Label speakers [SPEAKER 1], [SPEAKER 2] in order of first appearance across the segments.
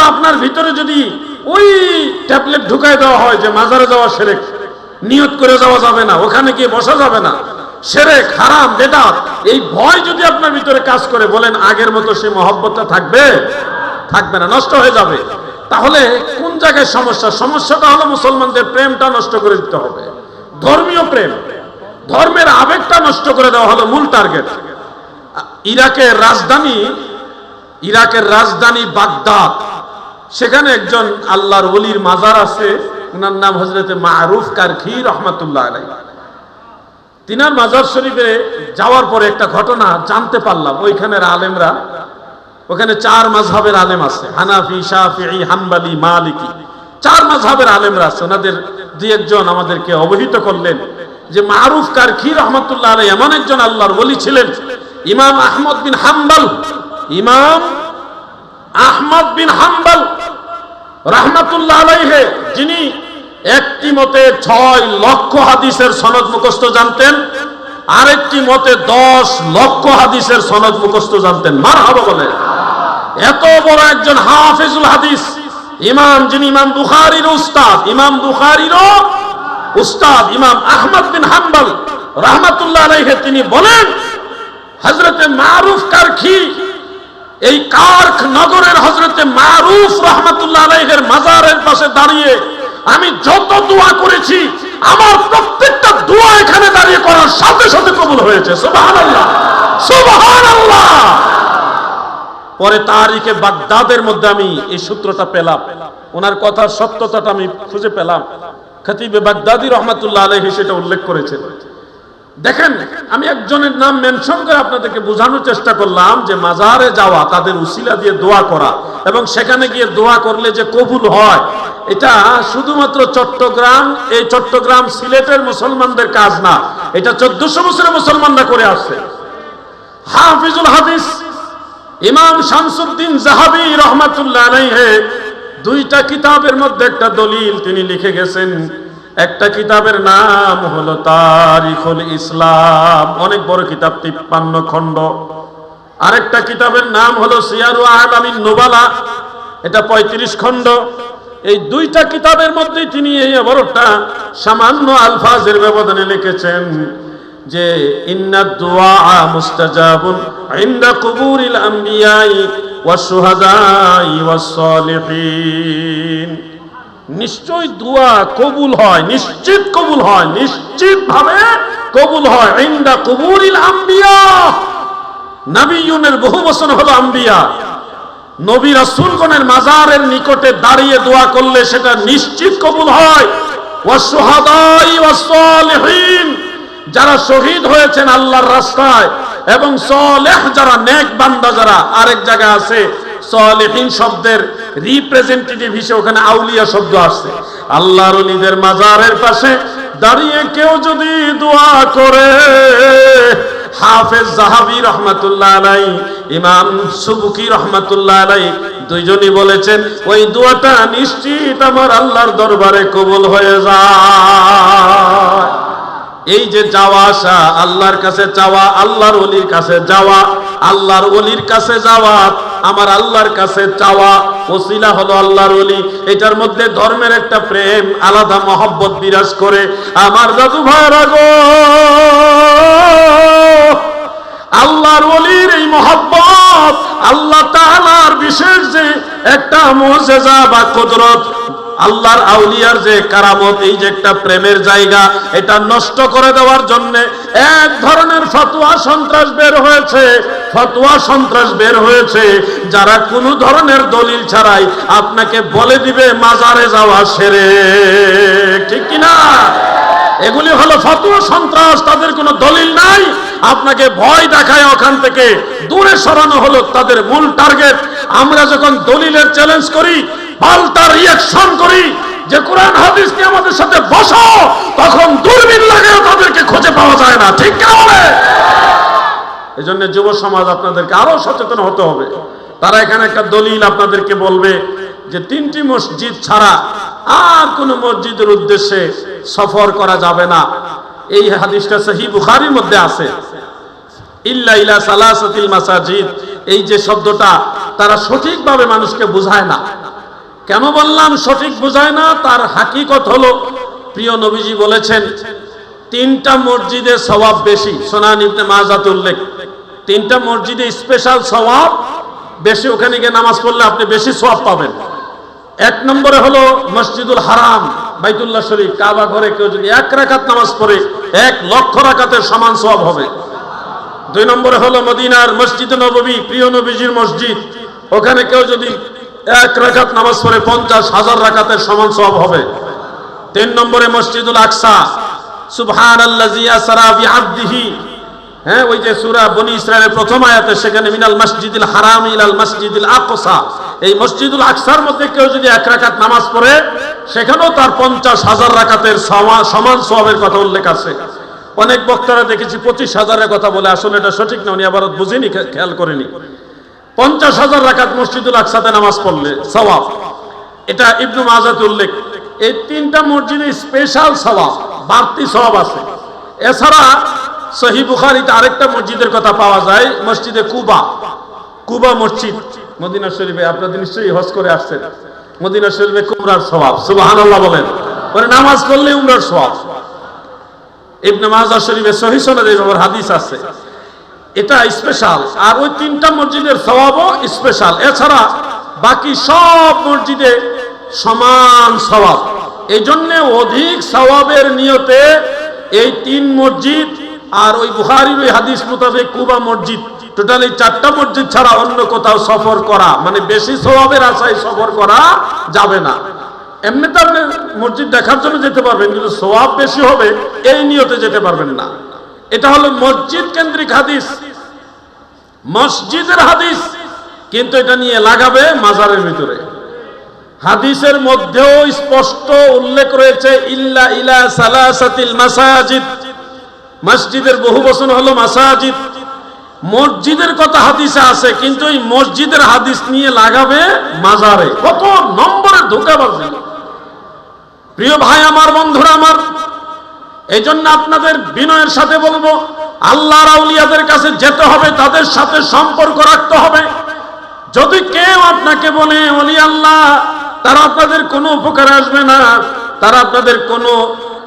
[SPEAKER 1] কিন্তু আপনার ভিতরে যদি ওই ট্যাবলেট ঢুকাই দেওয়া হয় যে মাজারে যাওয়া সেরেক, নিয়ত করে যাওয়া যাবে না, ওখানে গিয়ে বসা যাবে না, সেরেক, হারাম, বেদাত, এই ভয় যদি আপনার ভিতরে কাজ করে, বলেন আগের মতো সে মহব্বতটা থাকবে? থাকবে না, নষ্ট হয়ে যাবে। তাহলে কোন জায়গায় সমস্যা? সমস্যাটা হলো মুসলমানদের প্রেমটা নষ্ট করে দিতে হবে। ধর্মীয় প্রেম। ধর্মের আবেগটা নষ্ট করে দেওয়া হলো মূল টার্গেট। ইরাকের রাজধানী ইরাকের রাজধানী বাগদাদ। সেখানে একজন আল্লাহর ওলির মাজার আছে ওনার নাম হজরতে মারুফ কারখি রহমাতুল্লাহ আলাই তিনার মাজার শরীফে যাওয়ার পরে একটা ঘটনা জানতে পারলাম, ওইখানের আলেমরা, ওখানে চার মাঝহের আলেম আছে, হানাফি শাফি হাম্বালি মালিকি। চার মাঝহের আলেমরা আছে, ওনাদের দুই একজন আমাদেরকে অবহিত করলেন যে মারুফ কারখি রহমতুল্লাহ আলাই এমন একজন আল্লাহর ওলি ছিলেন, ইমাম আহমদ বিন হাম্বাল। ইমাম আহমদ বিন হাম্বাল রহমতুল্লাহ আলাইহে, যিনি একটি মতে ছয় লক্ষ হাদিসের সনদ মুখস্থ জানতেন, আরেকটি মতে দশ লক্ষ হাদিসের সনদ মুখস্থ জানতেন। মার হাবা বলে। এত বড় একজন হাফিজুল হাদিস, ইমাম যিনি, ইমাম বুখারির উস্তাদ, ইমাম বুখারিরও উস্তাদ, ইমাম আহমদ বিন হাম্বল রহমতুল্লাহ আলাইহে তিনি বলেন হজরতে মারুফ কারখি এই কার্খ নগরের হজরতে মারুফ রহমতুল্লাহ মাজারের পাশে দাঁড়িয়ে আমি যত দোয়া করেছি, আমার প্রত্যেকটা দোয়া এখানে দাঁড়িয়ে করার সাথে সাথে কবুল হয়েছে। পরে তারিখে বাগদাদের মধ্যে আমি এই সূত্রটা পেলাম। ওনার কথার সত্যতাটা আমি খুঁজে পেলাম। খতিবে বাগদাদি রহমাতুল্লাহ আলাইহি সেটা উল্লেখ করেছেন। দেখেন, আমি একজনের নাম মেনশন করে আপনাদেরকে বোঝানোর চেষ্টা করলাম যে মাজারে যাওয়া, তাদের উসিলা দিয়ে দোয়া করা এবং সেখানে গিয়ে দোয়া করলে যে কবুল হয়, এটা শুধুমাত্র চট্টগ্রাম, এই চট্টগ্রাম সিলেটের মুসলমানদের কাজ না, এটা চোদ্দশো বছরের মুসলমানরা করে আসছে। হাফিজুল হাদিস, ইমাম শামসুদ্দিন জাহাবি রহমাতুল্লাহ দুইটা কিতাবের মধ্যে একটা দলিল তিনি লিখে গেছেন একটা কিতাবের নাম হলো তারিখুল ইসলাম। অনেক বড় কিতাব, তিপ্পান্ন খণ্ড। আরেকটা কিতাবের নাম হলো সিয়ারু আলামিন নোবালা। এটা পঁয়ত্রিশ খণ্ড। এই দুইটা কিতাবের মধ্যে তিনি এই বড়টা সামান্য আলফাজের ব্যবধানে লিখেছেন যে মুস্তাজাবুন কুবুরিল আম্বিয়াই ওয়াস শুহাদাই ওয়াস সালিহিন নিশ্চয় দোয়া কবুল হয়, নিশ্চিত কবুল হয় নিশ্চিত ভাবে কবুল হয়। ইন্দা কবুরিল আম্বিয়া। নবিয়ুনের বহু বছর হলো আম্বিয়া। নবী রাসূলগণের মাজারের নিকটে দাঁড়িয়ে দোয়া করলে সেটা নিশ্চিত কবুল হয়। যারা শহীদ হয়েছেন আল্লাহর রাস্তায় এবং সলেহ যারা, নেক বান্দা যারা, আরেক জায়গায় আছে সলেহীন শব্দের রিপ্রেজেন্টেটিভ হিসেবে ওখানে আউলিয়া শব্দ আসছে। আল্লাহর অলিদের মাজারের পাশে দাঁড়িয়ে কেউ যদি দোয়া করে, হাফেজ জাহাবি রহমাতুল্লাহ আলাই, ইমাম সুবুকি রহমাতুল্লাহ আলাই দুইজনই বলেছেন, ওই দোয়াটা নিশ্চিত আমার আল্লাহর দরবারে কবুল হয়ে যায়। এই যে যাওয়া আসা, আল্লাহর কাছে যাওয়া আল্লাহর অলির কাছে যাওয়া, আল্লাহর অলির কাছে যাওয়া আমার আল্লাহর কাছে চাওয়া ওসিলা হলো আল্লাহর অলি এটার মধ্যে ধর্মের একটা প্রেম, আলাদা মহব্বত বিরাজ করে। আমার দাদু ভাইরা গো আল্লাহর অলির এই মহব্বত, আল্লাহ তাআলার বিশেষ যে একটা মুজিজা বা কুদরত, আল্লাহর আউলিয়ার যে কারামত, এই যে একটা প্রেমের জায়গা, এটা নষ্ট করে দেওয়ার জন্য এক ধরনের ফতোয়া সন্ত্রাস বের হয়েছে। ফতোয়া সন্ত্রাস বের হয়েছে। যারা কোনো ধরনের দলিল ছাড়াই আপনাকে বলে দিবে, মাজারে যাওয়া সেরে। ঠিক কিনা এগুলি হলো ফতোয়া সন্ত্রাস, তাদের কোনো দলিল নাই। আপনাকে ভয় দেখায় ওখান থেকে। দূরে সরানো হলো তাদের মূল টার্গেট। আমরা যখন দলিলের চ্যালেঞ্জ করি পাল্টা রিয়াকশন করি, যে কোরআন হাদিস নিয়ে আমাদের সাথে বসো, তখন দূরবীন লাগেও তাদেরকে খুঁজে পাওয়া যায় না ঠিক কেন বলে এই জন্য যুব সমাজ আপনাদেরকে আরও সচেতন হতে হবে। তারা এখানে একটা দলিল আপনাদেরকে বলবে যে তিনটি মসজিদ ছাড়া আর কোন মসজিদের উদ্দেশ্যে সফর করা যাবে না। এই হাদিসটা সহি বুখারির মধ্যে আছে। ইল্লা ইলা সালাসাতিল মাসাজিদ। এই যে শব্দটা তারা সঠিকভাবে মানুষকে বোঝায় না। কেন বললাম সঠিক বোঝায় না? তার হাকিকত হলো, প্রিয় নবীজি বলেছেন, তিনটা মসজিদে সওয়াব বেশি। সোনান ইবনে মাজাত উল্লেখ। তিনটা মসজিদে স্পেশাল সওয়াব, বেশি ওখানে গিয়ে নামাজ পড়লে আপনি বেশি সওয়াব পাবেন। এক নম্বরে হলো মসজিদুল হারাম, বাইতুল্লাহ শরীফ, কাবা ঘরে কেউ যদি এক রাকাত নামাজ পড়ে, এক লক্ষ রাকাতের সমান সওয়াব হবে। দুই নম্বরে হলো মদিনার মসজিদ নববী, প্রিয় নবীজির মসজিদ, ওখানে কেউ যদি এক রাকাত নামাজ পড়ে, পঞ্চাশ হাজার রাকাতের সমান সওয়াব হবে। তিন নম্বরে মসজিদুল আকসা সুবহান বিআবদিহি হ্যাঁ ওই যে সূরা বনি ইসরায়েলের প্রথম আয়াতে সেখানে মিনাল মসজিদুল হারাম ইলাল মসজিদুল আকসা। এই মসজিদুল আকসার মধ্যে কেউ যদি এক রাকাত নামাজ পড়ে, সেখানেও তার পঞ্চাশ হাজার রাকাতের সমান সওয়াবের কথা উল্লেখ আছে। অনেক বক্তারা দেখেছি পঁচিশ হাজারের কথা বলে, আসলে এটা সঠিক না, উনি আবার বুঝিনি খেয়াল করেনি। পঞ্চাশ হাজার রাকাত মসজিদুল আকসাতে নামাজ পড়লে সওয়াব। এটা ইবনু মাজাত উল্লেখ। এই তিনটা মসজিদে স্পেশাল সওয়াব, বাড়তি সওয়াব আছে। এছাড়া সহি বুখারিতে আরেকটা মসজিদের কথা পাওয়া যায়, মসজিদে কুবা। কুবা মসজিদ, মদিনা শরীফে আপনাদের নিশ্চয়ই হজ করে আসছেন। মদিনা শরীফে কুমরার সওয়াব সুবহানাল্লাহ বলেন। মানে নামাজ পড়লে উমরার সওয়াব ইবনে মাজা শরীফে সহি সনদে হাদিস আছে। এটা স্পেশাল আর ওই তিনটা মসজিদের সওয়াবও স্পেশাল এছাড়া বাকি সব মসজিদে সমান সওয়াব এই জন্য অধিক সওয়াবের নিয়তে এই তিন মসজিদ আর ওই বুখারির ওই হাদিস মোতাবেক কুবা মসজিদ, টোটালি চারটা মসজিদ ছাড়া অন্য কোথাও সফর করা মানে বেশি স্বভাবের আশায় সফর করা যাবে না। এমনিতে আপনি মসজিদ দেখার জন্য যেতে পারবেন, কিন্তু সোয়াব বেশি হবে, এই নিয়তে যেতে পারবেন না। এটা হলো মসজিদ কেন্দ্রিক হাদিস, মসজিদের হাদিস, কিন্তু এটা নিয়ে লাগাবে মাজারের ভিতরে। হাদিসের মধ্যেও স্পষ্ট উল্লেখ রয়েছে, ইল্লা ইলা সালাসাতিল মাসাজিদ মসজিদের বহু বচন হলো মাসাজিদ। মসজিদের কথা হাদিসে আছে, কিন্তু এই মসজিদের হাদিস নিয়ে লাগাবে মাজারে। কত নম্বরের ধোকাবাজি। প্রিয় ভাই আমার, বন্ধুরা আমার এই জন্য আপনাদের বিনয়ের সাথে বলব, আল্লাহর রাউলিয়াদের কাছে যেতে হবে, তাদের সাথে সম্পর্ক রাখতে হবে। যদি কেউ আপনাকে বলে, অলি আল্লাহ, তারা আপনাদের কোনো উপকারে আসবে না, তারা আপনাদের কোনো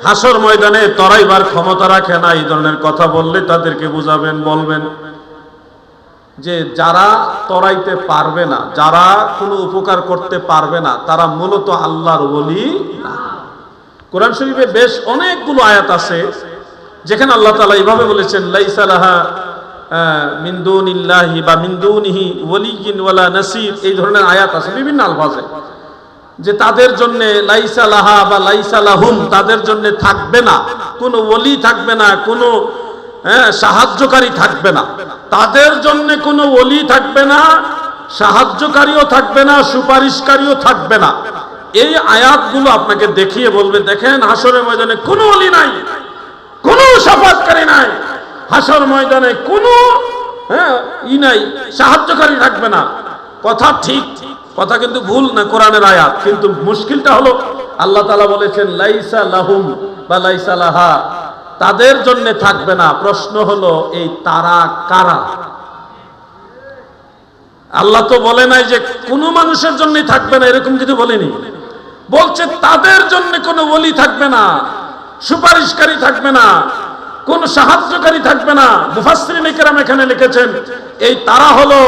[SPEAKER 1] হাসর ময়দানে তরাইবার ক্ষমতা রাখে না এই ধরনের কথা বললে তাদেরকে বুঝাবেন বলবেন যে যারা তরাইতে পারবে না যারা কোনো উপকার করতে পারবে না তারা মূলত আল্লাহর বলি কোরআন শরীফে বেশ অনেকগুলো আয়াত আছে যেখানে আল্লাহ তালা এইভাবে বলেছেন লাইসা লাহা আহ, মিন বা মিন দুনিহি ওয়ালিয়িন ওয়ালা নাসির এই ধরনের আয়াত আছে বিভিন্ন আলফাজে। যে তাদের জন্য লাইসা লাহা বা লাইসা লাহুম তাদের জন্য থাকবে না। কোনো ওলি থাকবে না কোনো হ্যাঁ, সাহায্যকারী থাকবে না। তাদের জন্য কোনো ওলি থাকবে না সাহায্যকারীও থাকবে না সুপারিশকারীও থাকবে না। এই আয়াতগুলো আপনাকে দেখিয়ে বলবে দেখেন হাসরের ময়দানে কোনো অলি নাই কোনো সাফাতকারী নাই। হাসর ময়দানে কোনো হ্যাঁ ই নাই সাহায্যকারী থাকবে না। কথা ঠিক কথা কিন্তু ভুল না কোরআনের আয়াত, কিন্তু মুশকিলটা হলো আল্লাহ তাআলা বলেছেন, লাইসা লাহুম বা লাইসা লাহা, তাদের জন্য থাকবে না। প্রশ্ন হলো, এই তারা কারা? আল্লাহ তো বলে নাই যে কোনো মানুষের জন্যই থাকবে না, এরকম কিছু বলেনি। বলছে, তাদের জন্য কোনো ওলি থাকবে না, সুপারিশকারী থাকবে না, কোন সাহায্যকারী থাকবে না। মুফাসসিরিন ইকরাম এখানে লিখেছেন, এই তারা হলো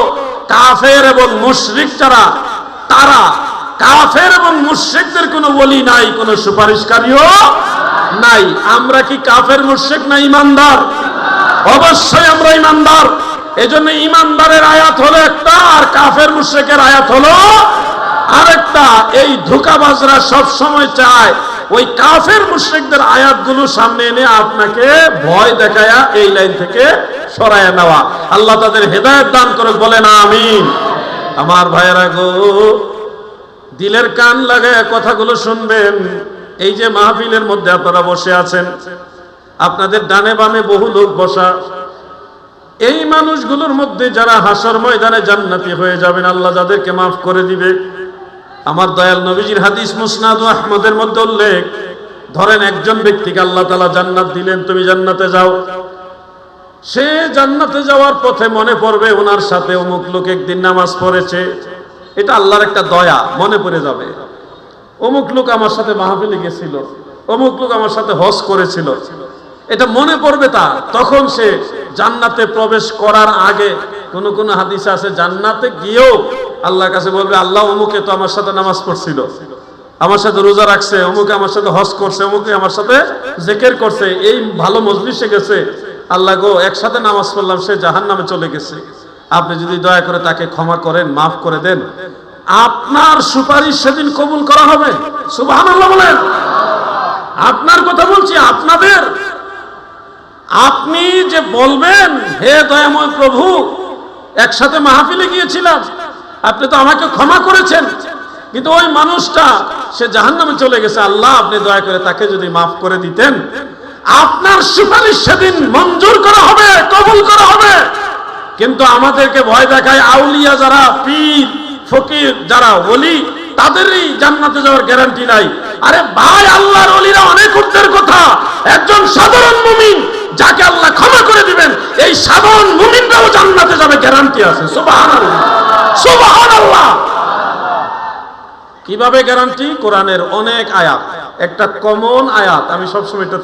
[SPEAKER 1] কাফের এবং মুশরিক যারা তারা কাফের এবং মুশরিকদের কোনো ওলি নাই, কোনো সুপারিশকারীও নাই। আমরা কি কাফের, মুশরিক না ইমানদার? অবশ্যই আমরা ইমানদার। এজন্য ইমানদারের আয়াত হলো একটা, আর কাফের, মুশরিকের আয়াত হলো আরেকটা। এই ধোকাবাজরা সব সময় চায়, ওই কাফের, মুশরিকদের আয়াতগুলো সামনে এনে আপনাকে ভয় দেখায়া এই লাইন থেকে সরায় নেওয়া। আল্লাহ তাদের হেদায়েত দান করে বলে না আমিন। আমার ভাইয়েরা গো, দিলের কান লাগায় কথাগুলো শুনবেন। এই যে মাহফিলের মধ্যে আপনারা বসে আছেন, আপনাদের ডানে বামে বহু লোক বসা। এই মানুষগুলোর মধ্যে যারা হাসর ময়দানে জান্নাতি হয়ে যাবেন, আল্লাহ যাদেরকে মাফ করে দিবে। আমার দয়াল নবীজির হাদিস মুসনাদ আহমদের মধ্যে উল্লেখ। ধরেন একজন ব্যক্তিকে আল্লাহ তালা জান্নাত দিলেন, তুমি জান্নাতে যাও। সে জান্নাতে যাওয়ার পথে মনে পড়বে ওনার সাথে অমুক লোক একদিন নামাজ পড়েছে। এটা আল্লাহর একটা দয়া, মনে পড়ে যাবে। অমুক লোক আমার সাথে মাহফিলে গেছিল, অমুক লোক আমার সাথে হজ করেছিল। এটা মনে পড়বে তা তখন সে জান্নাতে প্রবেশ করার আগে কোন কোন হাদিস আছে, জান্নাতে গিয়েও আল্লাহর কাছে বলবে, আল্লাহ অমুকে তো আমার সাথে নামাজ পড়ছিল। আমার সাথে রোজা রাখছে, অমুকে আমার সাথে হজ করছে, অমুকে আমার সাথে জেকের করছে। এই ভালো মজলিসে গেছে আল্লাহ গো, একসাথে নামাজ পড়লাম, সে জাহান নামে চলে গেছে। আপনি যদি দয়া করে তাকে ক্ষমা করেন, মাফ করে দেন। আপনার সুপারিশ সেদিন কবুল করা হবে। বলেন। আপনার কথা বলছি, আপনাদের। আপনি যে বলবেন, হে দয়াময় প্রভু, একসাথে মাহফিলে গিয়েছিলাম। আপনি তো আমাকে ক্ষমা করেছেন। কিন্তু ওই মানুষটা, সে জাহান্নামে চলে গেছে। আল্লাহ, আপনি দয়া করে তাকে যদি মাফ করে দিতেন। আপনার সুপারিশ সেদিন মঞ্জুর করা হবে, কবুল করা হবে। কিন্তু আমাদেরকে ভয় দেখায় আউলিয়া যারা, পীর, ফকির, যারা ওলি, তাদেরই জান্নাতে যাওয়ার গ্যারান্টি নাই। আরে ভাই, আল্লাহর অলিরা অনেক ঊর্ধ্বের কথা। একজন সাধারণ মুমিন যাকে আল্লাহ ক্ষমা করে দিবেন, এই সাধারণ মুমিনরাও জান্নাতে যাবে গ্যারান্টি আছে। সুবহানাল্লাহ। সুবহানাল্লাহ। কীভাবে গ্যারান্টি কোরআনের অনেক আয়াত। একটা কমন আয়াত। আমি সবসময়